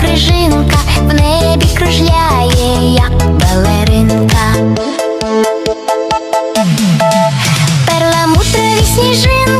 крижинка в небі кружляє, як балеринка. Перламутрові сніжинки